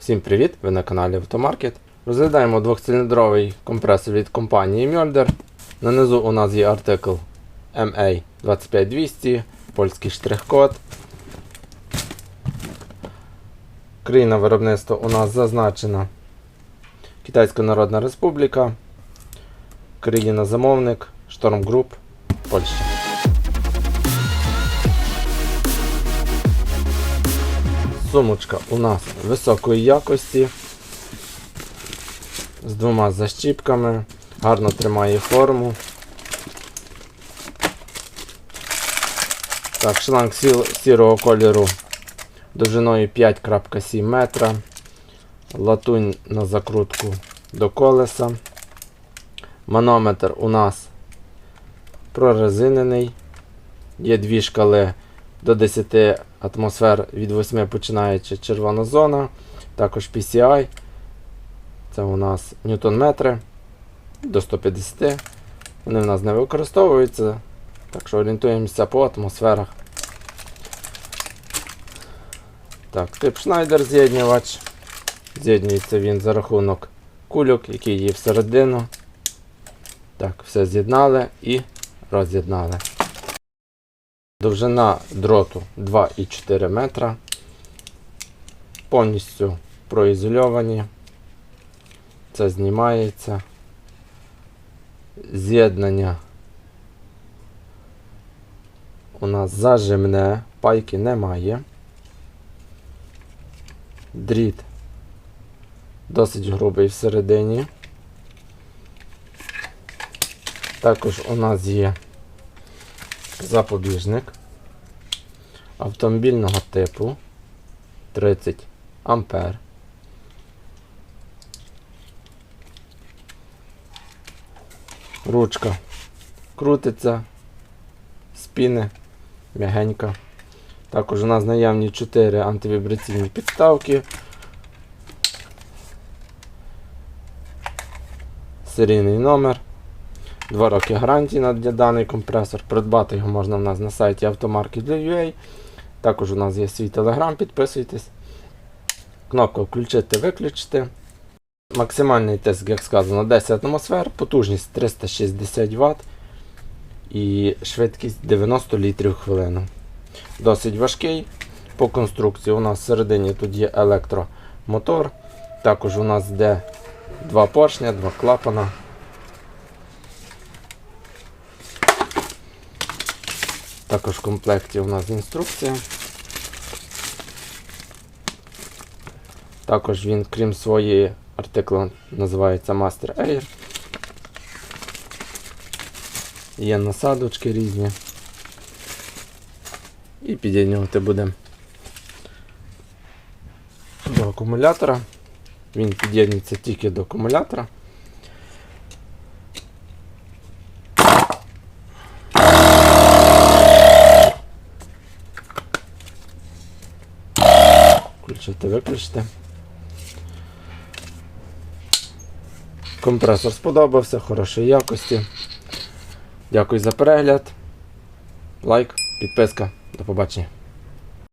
Всім привіт! Ви на каналі Автомаркет. Розглядаємо двохциліндровий компресор від компанії Mjolder. На низу у нас є артикл MA25200, польський штрих-код. Країна виробництва у нас зазначена Китайська Народна Республіка, країна замовник, Storm Group, Польща. Сумочка у нас високої якості з двома защіпками, гарно тримає форму. Так, шланг сірого кольору довжиною 5,7 метра. Латунь на закрутку до колеса. Манометр у нас прорезинений. Є дві шкали до 10 атмосфер від 8 починаючи червона зона. Також PCI. Це у нас ньютон-метри до 150. Вони в нас не використовуються. Так що орієнтуємося по атмосферах. Так, тип Schneider з'єднювач. З'єднюється він за рахунок кульок, які є всередину. Так, все з'єднали і роз'єднали. Довжина дроту 2,4 метра. Повністю проізольовані. Це знімається. З'єднання у нас зажимне, пайки немає. Дріт досить грубий всередині. Також у нас є запобіжник автомобільного типу 30 ампер. Ручка крутиться, спіни м'ягенька. Також у нас наявні 4 антивібраційні підставки. Серійний номер. 2 роки гарантії на даний компресор. Придбати його можна в нас на сайті автомаркет.ua. Також у нас є свій телеграм, підписуйтесь. Кнопка включити, виключити. Максимальний тиск, як сказано, 10 атмосфер, потужність 360 Вт і швидкість 90 літрів хвилину. Досить важкий. По конструкції у нас всередині тут є електромотор. Також у нас йде два поршня, два клапана. Також в комплекті у нас інструкція. Також він, крім своєї артикла, називається Master Air. Є насадочки різні. І під'єднювати будемо до акумулятора. Він під'єднується тільки до акумулятора. Включити, виключити. Компресор сподобався, хорошої якості. Дякую за перегляд. Лайк, підписка. До побачення.